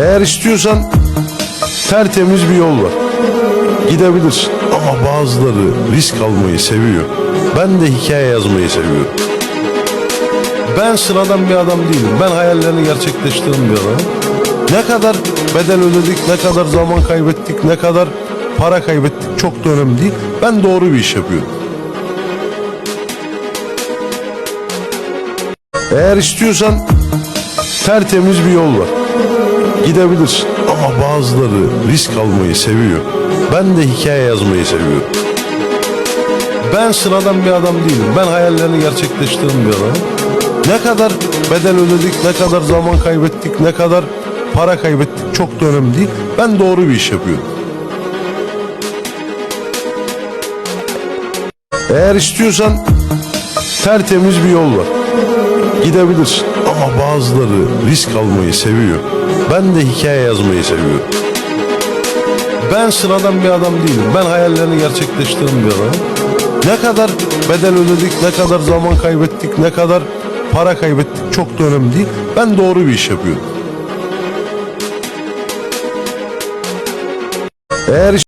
Eğer istiyorsan tertemiz bir yol var. Gidebilirsin ama bazıları risk almayı seviyor. Ben de hikaye yazmayı seviyorum. Ben sıradan bir adam değilim. Ben hayallerini gerçekleştiren bir adamım. Ne kadar bedel ödedik, ne kadar zaman kaybettik, ne kadar para kaybettik çok da önemli değil. Ben doğru bir iş yapıyorum. Eğer istiyorsan tertemiz bir yol var. Gidebilirsin ama bazıları risk almayı seviyor. Ben de hikaye yazmayı seviyorum. Ben sıradan bir adam değilim. Ben hayallerini gerçekleştiren bir adamım. Ne kadar bedel ödedik, ne kadar zaman kaybettik, ne kadar para kaybettik çok da önemli değil. Ben doğru bir iş yapıyorum. Eğer istiyorsan tertemiz bir yol var. Gidebilirsin ama bazıları risk almayı seviyor. Ben de hikaye yazmayı seviyorum. Ben sıradan bir adam değilim. Ben hayallerini gerçekleştiren bir adamım. Ne kadar bedel ödedik, ne kadar zaman kaybettik, ne kadar para kaybettik çok da önemli değil. Ben doğru bir iş yapıyorum. Eğer